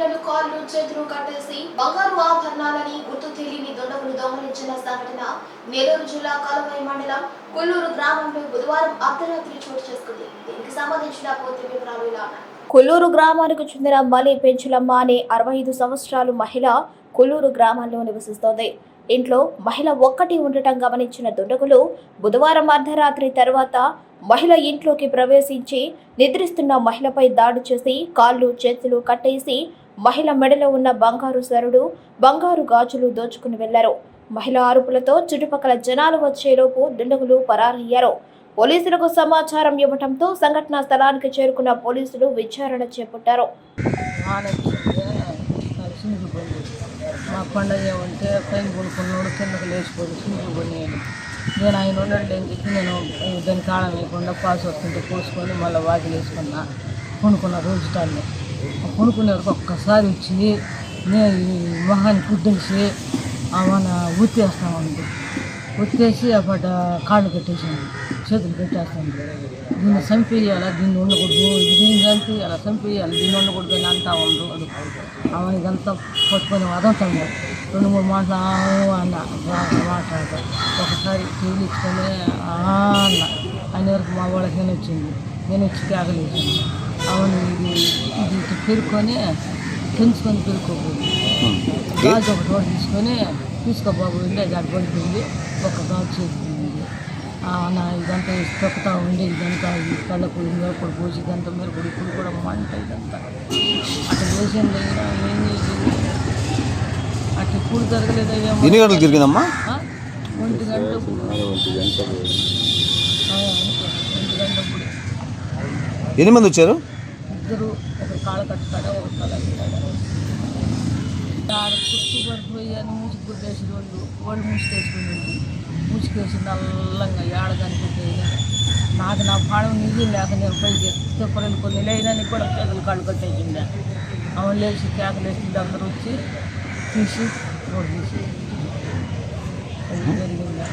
మహిళలు కాళ్ళు చేతులు కట్టేసి బంగారు ఆభరణాలని గుర్తు తెలియని దొండగులు దొంగలించిన సంఘటన నెల్లూరు జిల్లా కలవై మండలం కొల్లూరు గ్రామంలో బుధవారం అర్ధరాత్రి చోటు చేసుకుంది. దీనికి సంబంధించిన పూర్తి వివరాలు ఇలా కొల్లూరు గ్రామానికి చెందిన మలి పెంచులమ్మ అనే అరవై ఐదు సంవత్సరాలు మహిళ కొల్లూరు గ్రామంలో నివసిస్తోంది. ఇంట్లో మహిళ ఒక్కటి ఉండటం గమనించిన దుండగులు బుధవారం అర్ధరాత్రి తర్వాత మహిళ ఇంట్లోకి ప్రవేశించి నిద్రిస్తున్న మహిళపై దాడి చేసి కాళ్ళు చేతులు కట్టేసి మహిళ మెడలో ఉన్న బంగారు సరుడు బంగారు గాజులు దోచుకుని వెళ్ళారు. మహిళ అరుపులతో చుట్టుపక్కల జనాలు వచ్చేలోపు దుండగులు పరారయ్యారు. పోలీసులకు సమాచారం ఇవ్వడంతో సంఘటనా స్థలానికి చేరుకున్న పోలీసులు విచారణ చేపట్టారు. ఆనొచ్చింది మా పండగ ఉంటే పైన కొనుక్కున్నాడు కిందకి లేచిపోయి చినుకు పడినాడు నేను ఆయన ఉన్నాడు అని చెప్పి నేను దాని కాలం వేయకుండా పాస్ వస్తుంటే పోసుకొని మళ్ళీ వాకిలు వేసుకున్నా కొనుక్కున్న రోజు టాన్ని కొనుక్కునే ఒక్కసారి వచ్చి నేను ఈ మొహాన్ని కుద్దేసి మన ఉత్తేస్తామండి ఉత్తేసి అప్పట కాళ్ళు కట్టేసాను చేతులు కట్టేస్తాను. దీన్ని చంపేయాలా దీన్ని ఉండకూడదు దీన్ని చంపేయాలా చంపేయాలి దీన్ని ఉండకూడదు అని అంటా ఉండదు అవన్నీ ఇదంతా పట్టుకొని వదంతాము రెండు మూడు మాటలు అన్న మాట్లాడతాం ఒకసారి టీవీ ఆ అన్న ఆయన వరకు మా వాళ్ళకి నేను వచ్చింది. నేను వచ్చి త్యాగలేసాను అవును ఇది పెరుక్కొని పెంచుకొని పెరుక్కోకూడదు గాజు ఒక రోడ్ తీసుకొని తీసుకోబాబు ఉండే దాని పడిపోయింది ఒక గాజు చేసుకుంది నా ఇదంతా తొక్కుతా ఉండి ఇదంతా ఈ కళ్ళకు ఇంకొకటి పోసి ఇదంతా మీరు కూడా ఇప్పుడు కూడా మంట ఇదంతా. అట్లా చేసింది దగ్గర ఏం చేసింది అట్లా ఇప్పుడు జరగలేదు ఎన్ని గంటలకు తిరిగిందమ్మా? ఒంటి గంట ఒంటి ఎన్ని మంది వచ్చారు? ఇద్దరు ఒకరు కాళ్ళ కట్టుతాడ ఒక తల చుట్టూ పడిపోయి అని మూసి గుడ్డేసి వాళ్ళు. వాళ్ళు మూసుకేసుకుని ముసుకేసి నల్లంగా ఏడ కనిపెట్టేది నాకు నా పాడం నిధి లేక నేను పైకి ఎత్తే కొన్ని లేదని కూడా చేతులు కాళ్ళు కట్టేసిండే ఆమె లేచి కేకలు వేసింది అందరూ వచ్చి తీసి రోడ్డు తీసి. జరిగిందా.